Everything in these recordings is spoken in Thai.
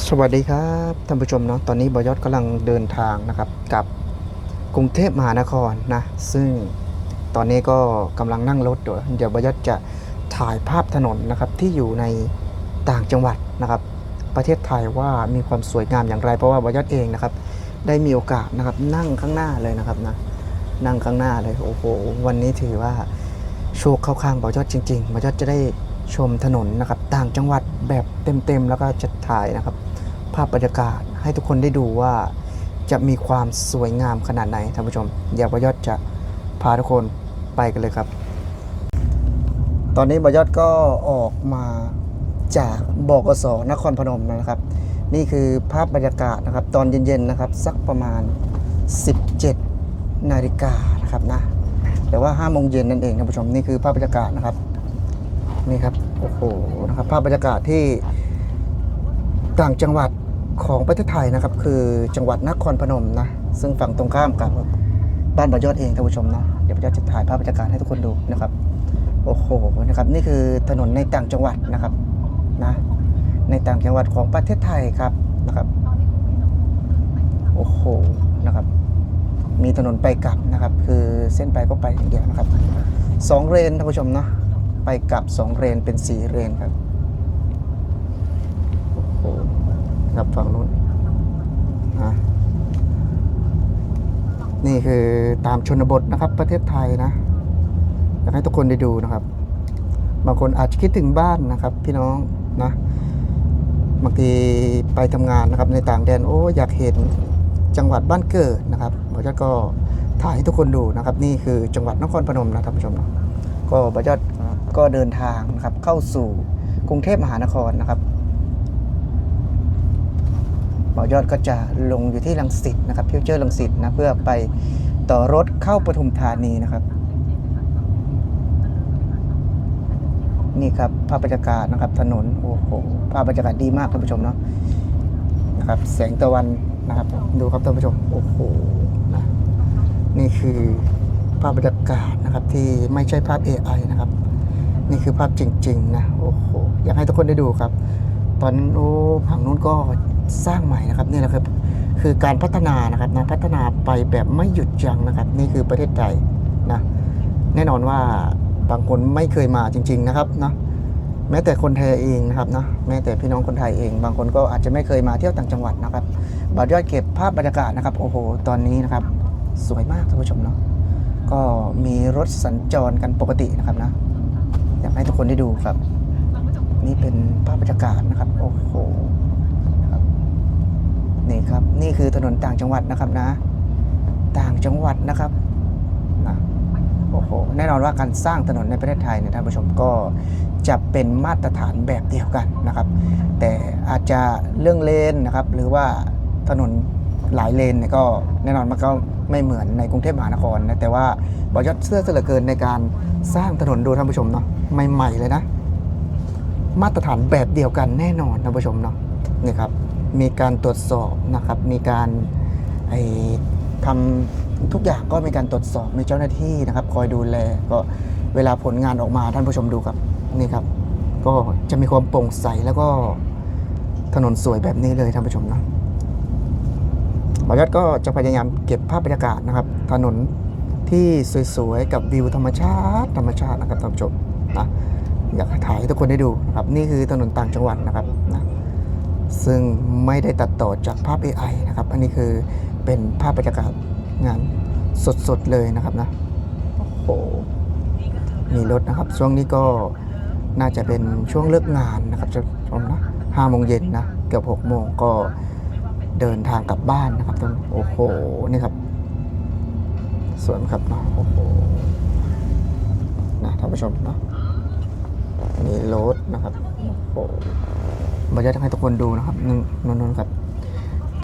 สวัสดีครับท่านผู้ชมเนาะตอนนี้บอยอดกำลังเดินทางนะครับกับกรุงเทพมหานครนะซึ่งตอนนี้ก็กำลังนั่งรถอยู่เดี๋ยวบอยอดจะถ่ายภาพถนนนะครับที่อยู่ในต่างจังหวัดนะครับ ประเทศไทยว่ามีความสวยงามอย่างไร เพราะว่าบอยอดเองนะครับ ได้มีโอกาสนะครับนั่งข้างหน้าเลยนะครับนะนั่งข้างหน้าเลยโอ้โหวันนี้ถือว่าโชคเข้าข้างบอยอดจริงๆบอยอดจะได้ ชมถนนนะครับต่างจังหวัดแบบเต็มๆ แล้วก็จะถ่ายนะครับ ภาพบรรยากาศให้ทุกคนได้ดูว่าจะมีความสวยงามขนาดไหนท่านผู้ชมเดี๋ยวบยอดจะพาทุกคนไปกันเลยครับ ตอนนี้บยอดก็ออกมาจากบกสนครพนมนะครับ นี่คือภาพบรรยากาศนะครับ ตอนเย็นๆนะครับ สักประมาณ 17 นาฬิกานะครับนะแต่ว่า5โมงเย็นนั่นเองท่านผู้ชมนี่คือภาพบรรยากาศนะครับนี่ครับ โอ้โหนะครับภาพบรรยากาศที่ต่างจังหวัดของประเทศไทยนะครับ คือจังหวัดนครพนมนะ ซึ่งฝั่งตรงข้ามกับบ้านบอยอดเองท่านผู้ชมนะเดี๋ยวบอยอดจะถ่ายภาพบรรยากาศให้ทุกคนดูนะครับ โอ้โหนะครับ นี่คือถนนในต่างจังหวัดนะครับนะในต่างจังหวัดของประเทศไทยครับนะครับ โอ้โหนะครับ มีถนนไปกลับนะครับ คือเส้นไปก็ไปอย่างเดียวนะครับสองเลนท่านผู้ชมเนาะ ไปกลับสองเลนเป็นสี่เลนครับโอ้โหครับฝั่งนู้นนะนี่คือตามชนบทนะครับประเทศไทยนะอยากให้ทุกคนได้ดูนะครับ บางคนอาจจะคิดถึงบ้านนะครับ พี่น้องนะบางทีไปทำงานนะครับในต่างแดนโอ้อยากเห็นจังหวัดบ้านเกิดนะครับบอยอดก็ถ่ายให้ทุกคนดูนะครับ นี่คือจังหวัดนครพนมนะท่านผู้ชมนะก็บอยอด ก็เดินทางนะครับเข้าสู่กรุงเทพมหานครนะครับบอยอดก็จะลงอยู่ที่ลังสิตนะครับฟิวเจอร์ลังสิตนะเพื่อไปต่อรถเข้าปทุมธานีนะครับ นี่ครับภาพบรรยากาศนะครับถนนโอ้โหภาพบรรยากาศดีมากท่านผู้ชมเนาะนะครับแสงตะวันนะครับดูครับท่านผู้ชมโอ้โหนะนี่คือภาพบรรยากาศนะครับที่ไม่ใช่ภาพ AI นะครับ นี่คือภาพจริง ๆ นะ โอ้โห อยากให้ทุกคนได้ดูครับ ตอนนั้นโอ้ผังนู้นก็สร้างใหม่นะครับ นี่แหละครับ คือการพัฒนานะครับนะ พัฒนาไปแบบไม่หยุดยั้งนะครับ นี่คือประเทศไทยนะ แน่นอนว่าบางคนไม่เคยมาจริง ๆ นะครับนะแม้แต่คนไทยเองนะครับนะแม้แต่พี่น้องคนไทยเอง บางคนก็อาจจะไม่เคยมาเที่ยวต่างจังหวัดนะครับบัตรยอดเก็บภาพบรรยากาศนะครับ โอ้โห ตอนนี้นะครับ สวยมากท่านผู้ชมเนาะก็มีรถสัญจรกันปกตินะครับนะ อยากให้ทุกคนได้ดูครับ นี่เป็นภาพบรรยากาศนะครับ โอ้โหนะครับนี่ครับ นี่คือถนนต่างจังหวัดนะครับนะ ต่างจังหวัดนะครับนะโอ้โหแน่นอนว่าการสร้างถนนในประเทศไทยเนี่ยท่านผู้ชมก็จะเป็นมาตรฐานแบบเดียวกันนะครับ แต่อาจจะเรื่องเลนนะครับ หรือว่าถนนหลายเลนเนี่ยก็แน่นอนมันก็ ไม่เหมือนในกรุงเทพมหานครนะแต่ว่าบอยอดเสื้อเสือเหลือเกินในการสร้างถนนดูท่านผู้ชมเนาะใหม่ๆเลยนะ มาตรฐานแบบเดียวกันแน่นอนท่านผู้ชมเนาะนี่ครับมีการตรวจสอบนะครับ มีการไอทำทุกอย่างก็มีการตรวจสอบมีเจ้าหน้าที่นะครับ คอยดูแลก็เวลาผลงานออกมาท่านผู้ชมดูครับนี่ครับ ก็จะมีความโปร่งใสแล้วก็ถนนสวยแบบนี้เลยท่านผู้ชมเนาะ บอยอดก็จะพยายามเก็บภาพบรรยากาศนะครับ ถนนที่สวยๆ กับวิวธรรมชาติธรรมชาตินะครับท่านผู้ชมนะอยากถ่ายให้ทุกคนได้ดูนะครับนี่คือถนนต่างจังหวัดนะครับนะซึ่งไม่ได้ตัดต่อจากภาพ AI นะครับ อันนี้คือเป็นภาพบรรยากาศงานสดๆเลยนะครับนะโอ้โหมีรถนะครับ ช่วงนี้ก็น่าจะเป็นช่วงเลิกงานนะครับจะชมนะห้าโมงเย็นนะเกือบหกโมงก็ เดินทางกลับบ้านนะครับตรงโอ้โหนี่ครับสวยครับเนาะโอ้โหนะท่านผู้ชมเนาะมีรถนะครับโอ้โหบรรยากาศให้ทุกคนดูนะครับนนนนครับ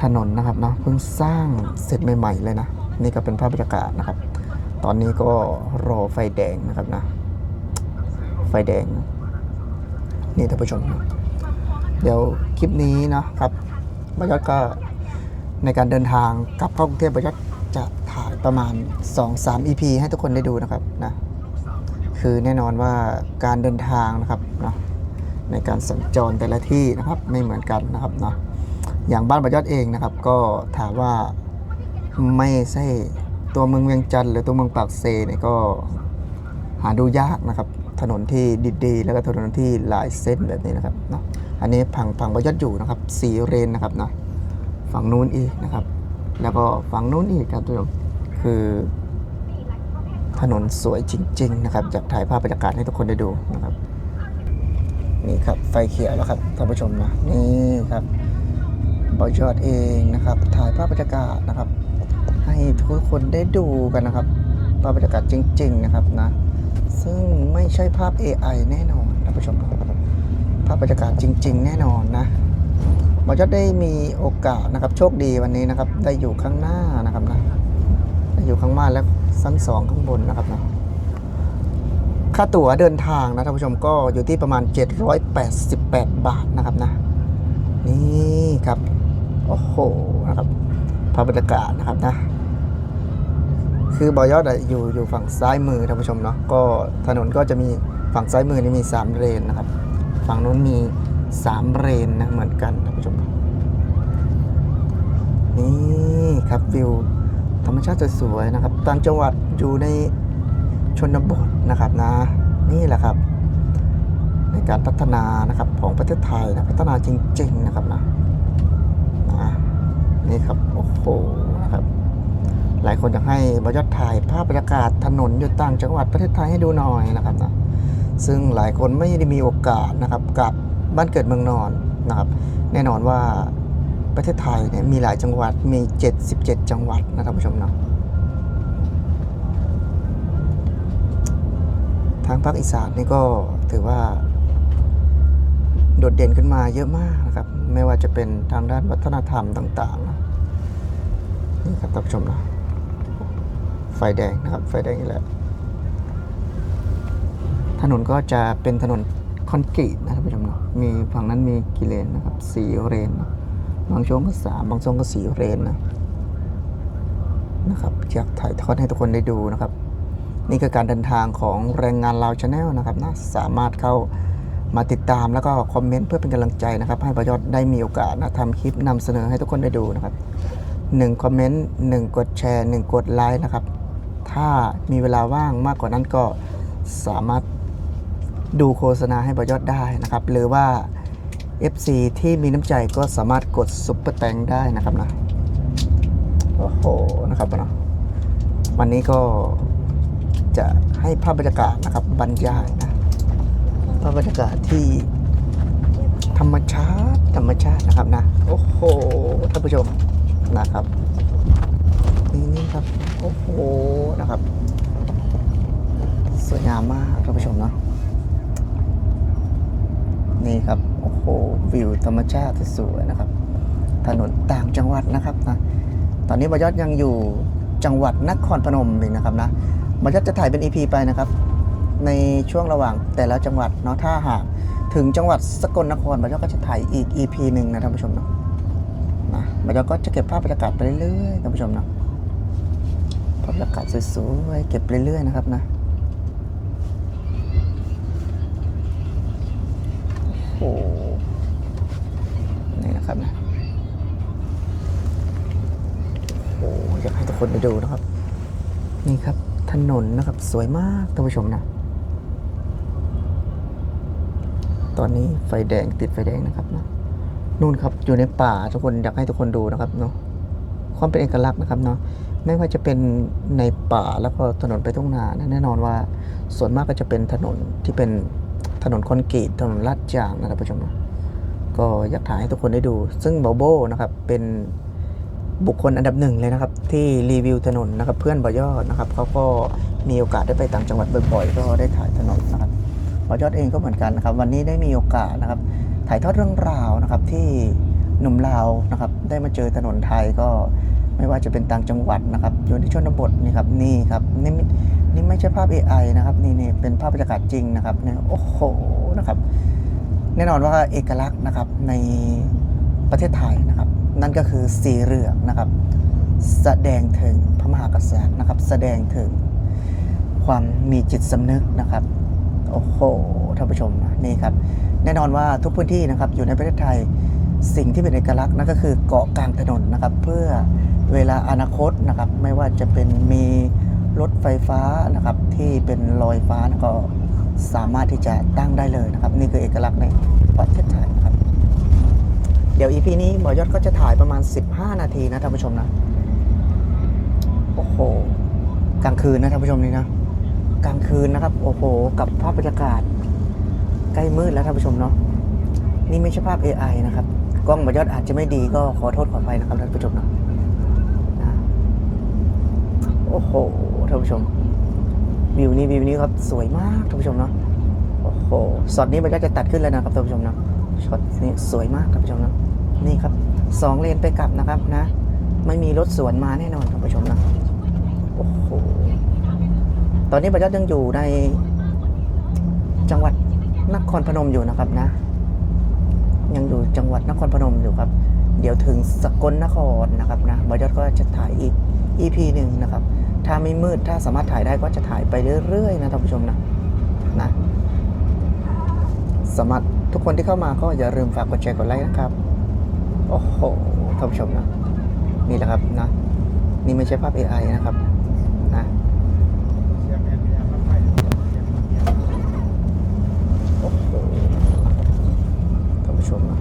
ถนนนะครับเนาะเพิ่งสร้างเสร็จใหม่ๆเลยนะนี่ก็เป็นภาพบรรยากาศนะครับ ตอนนี้ก็รอไฟแดงนะครับนะ ไฟแดง นี่ท่านผู้ชม เดี๋ยวคลิปนี้นะครับ บรรยากาศก็ในการเดินทางกลับเข้ากรุงเทพบรรยากาศจะถ่ายประมาณ 2-3 EP ให้ทุกคนได้ดูนะครับนะคือแน่นอนว่าการเดินทางนะครับเนาะในการสัญจรแต่ละที่นะครับไม่เหมือนกันนะครับเนาะอย่างบ้านประยอดเองนะครับ ก็ถามว่าไม่ใช่ตัวเมืองเวียงจันทร์หรือตัวเมืองปากเซเนี่ยก็หาดูยากนะครับ ถนนที่ดีๆ แล้วก็ถนนที่หลายเส้นแบบนี้นะครับเนาะ อันนี้พังพังประยอดอยู่นะครับสีเรนนะครับนะฝั่งนู้นอีกนะครับ แล้วก็ฝั่งนู้นอีกครับทุกท่านคือถนนสวยจริง ๆ นะครับอยากถ่ายภาพบรรยากาศให้ทุกคนได้ดูนะครับ นี่ครับไฟเขียวแล้วครับท่านผู้ชมนะนี่ครับบอยอดเองนะครับ ถ่ายภาพบรรยากาศนะครับ ให้ทุกคนได้ดูกันนะครับภาพบรรยากาศจริง ๆ นะครับนะ ซึ่งไม่ใช่ภาพ AI แน่นอนท่านผู้ชมนะ ภาพบรรยากาศจริง ๆ แน่นอนนะบอยอดได้มีโอกาสนะครับโชคดีวันนี้นะครับ ได้อยู่ข้างหน้านะครับนะได้อยู่ข้างหน้าและชั้นสองข้างบนนะครับนะค่าตั๋วเดินทางนะท่านผู้ชมก็อยู่ที่ประมาณ 788 บาทนะครับนะ นี่ครับโอ้โหนะครับภาพบรรยากาศนะครับนะคือบอยอดอะอยู่อยู่ฝั่งซ้ายมือท่านผู้ชมเนาะก็ถนนก็จะมีฝั่งซ้ายมือนี่มี 3 เลนนะครับ ฝั่งนู้นมี3เลนนะเหมือนกันท่านผู้ชมเนาะนี่ครับวิวธรรมชาติสวยๆนะครับต่างจังหวัดอยู่ในชนบทนะครับนะ นี่แหละครับ ในการพัฒนานะครับของประเทศไทยนะพัฒนาจริง ๆนะครับนะนะนี่ครับโอ้โหนะครับหลายคนอยากให้บรรยายถ่ายภาพบรรยากาศถนนอยู่ต่างจังหวัดประเทศไทยให้ดูหน่อยนะครับนะ ซึ่งหลายคนไม่ได้มีโอกาสนะครับกับบ้านเกิดเมืองนอนนะครับแน่นอนว่าประเทศไทยเนี่ยมีหลายจังหวัดมี 77 จังหวัดนะครับผู้ชมเนาะทางภาคอีสานนี่ก็ถือว่า โดดเด่นขึ้นมาเยอะมากนะครับ ไม่ว่าจะเป็นทางด้านวัฒนธรรมต่าง ๆนะนี่ครับท่านผู้ชมนะไฟแดงนะครับ ไฟแดงนี่แหละ ถนนก็จะเป็นถนนคอนกรีตนะท่านผู้ชมเนาะมีฝั่งนั้นมีกี่เลนนะครับสี่เลนเนะบางช่วงก็สามบางช่วงก็สี่เลนนะนะครับอยากถ่ายทอดให้ทุกคนได้ดูนะครับ นี่คือการเดินทางของแรงงานลาวชาแนลนะครับนะสามารถเข้ามาติดตามแล้วก็คอมเมนต์เพื่อเป็นกำลังใจนะครับ ให้ประยศได้มีโอกาสนะทำคลิปนำเสนอให้ทุกคนได้ดูนะครับหนึ่งคอมเมนต์หนึ่งกดแชร์หนึ่งกดไลค์นะครับ ถ้ามีเวลาว่างมากกว่านั้นก็สามารถ ดูโฆษณาให้ประยศได้นะครับ หรือว่า FC ที่มีน้ำใจก็สามารถกดซุปเปอร์แตงได้นะครับนะโอ้โหนะครับนะวันนี้ก็จะให้ภาพบรรยากาศนะครับบรรยายนะภาพบรรยากาศที่ธรรมชาติธรรมชาตินะครับนะโอ้โหท่านผู้ชมนะครับนี่นี่ครับโอ้โหนะครับ สวยงามมากท่านผู้ชมเนาะ นี่ครับ โอ้โห วิวธรรมชาติสวยๆนะครับ ถนนต่างจังหวัดนะครับนะ ตอนนี้บยอดยังอยู่จังหวัดนครพนมเองนะครับนะมันก็จะถ่ายเป็น EP ไปนะครับ ในช่วงระหว่างแต่ละจังหวัดเนาะ ถ้าหากถึงจังหวัดสกลนครมันก็จะถ่ายอีก EP หนึ่งนะท่านผู้ชมเนาะนะมันก็จะเก็บภาพบรรยากาศไปเรื่อยๆท่านผู้ชมเนาะภาพบรรยากาศสวยๆ เก็บเรื่อยๆนะครับนะโอ้โหนี่นะครับนะโอ้โหอยากให้ทุก คนได้ดูนะครับ นี่ครับถนนนะครับสวยมากท่านผู้ชมนะตอนนี้ไฟแดงติดไฟแดงนะครับนะนู่นครับอยู่ในป่าทุกคนอยากให้ทุกคนดูนะครับเนาะความเป็นเอกลักษณ์นะครับเนาะไม่ว่าจะเป็นในป่าแล้วก็ถนนไปทุ่งนานะแน่นอนว่าส่วนมากก็จะเป็นถนนที่เป็นถนนคอนกรีตถนนลาดยางนะครับผู้ชมนะก็อยากถ่ายให้ทุกคนได้ดู ซึ่งบาโบนะครับเป็น บุคคลอันดับหนึ่งเลยนะครับ ที่รีวิวถนนนะครับ เพื่อนบอยอดนะครับเขาก็มีโอกาสได้ไปต่างจังหวัดบ่อยๆ ก็ได้ถ่ายถนนนะครับบอยอดเองก็เหมือนกันนะครับ วันนี้ได้มีโอกาสนะครับ ถ่ายทอดเรื่องราวนะครับที่หนุ่มลาวนะครับ ได้มาเจอถนนไทยก็ไม่ว่าจะเป็นต่างจังหวัดนะครับอยู่ในชนบทนี่ครับนี่ครับนี่ไม่นี่ไม่ใช่ภาพ AI นะครับนี่นี่เป็นภาพบรรยากาศจริงนะครับเนี่ยโอ้โหนะครับ แน่นอนว่าเอกลักษณ์นะครับใน ประเทศไทยนะครับ นั่นก็คือสีเหลืองนะครับ แสดงถึงพระมหากษัตริย์นะครับ แสดงถึงความมีจิตสำนึกนะครับ โอ้โหท่านผู้ชมนะนี่ครับ แน่นอนว่าทุกพื้นที่นะครับอยู่ในประเทศไทยสิ่งที่เป็นเอกลักษณ์นั่นก็คือเกาะกลางถนนนะครับ เพื่อเวลาอนาคตนะครับ ไม่ว่าจะเป็นมีรถไฟฟ้านะครับที่เป็นลอยฟ้านก็สามารถที่จะตั้งได้เลยนะครับ นี่คือเอกลักษณ์ในประเทศไทยนะครับ เดี๋ยวอีพีนี้หมอยศก็จะถ่ายประมาณ 15 นาทีนะท่านผู้ชมนะ โอ้โห กลางคืนนะท่านผู้ชมนี่นะ กลางคืนนะครับ โอ้โห กับภาพบรรยากาศ ใกล้มืดแล้วท่านผู้ชมเนาะ นี่ไม่ใช่ภาพ AI นะครับ กล้องหมอยศอาจจะไม่ดีก็ขอโทษขออภัยนะครับท่านผู้ชมเนาะโอ้โหท่านผู้ชม วิวนี้วิวนี้ครับสวยมากท่านผู้ชมเนาะ โอ้โหช็อตนี้มันก็จะตัดขึ้นแล้วนะครับท่านผู้ชมเนาะช็อตนี้สวยมากท่านผู้ชมเนาะ นี่ครับสองเลนไปกลับนะครับนะ ไม่มีรถสวนมาแน่นอนท่านผู้ชมนะโอ้โหตอนนี้ประยัดยังอยู่ในจังหวัดนครพนมอยู่นะครับนะ ยังอยู่จังหวัดนครพนมอยู่ครับ เดี๋ยวถึงสกลนครนะครับนะบอยอดก็จะถ่ายอีก EP หนึ่งนะครับ ถ้าไม่มืดถ้าสามารถถ่ายได้ก็จะถ่ายไปเรื่อยๆนะท่านผู้ชมนะนะสามารถทุกคนที่เข้ามาก็อย่าลืมฝากกดแชร์กดไลค์นะครับ โอ้โหท่านผู้ชมนะนี่แหละครับนะ นี่ไม่ใช่ภาพ AI นะครับนะโอ้โหท่านผู้ชมนะ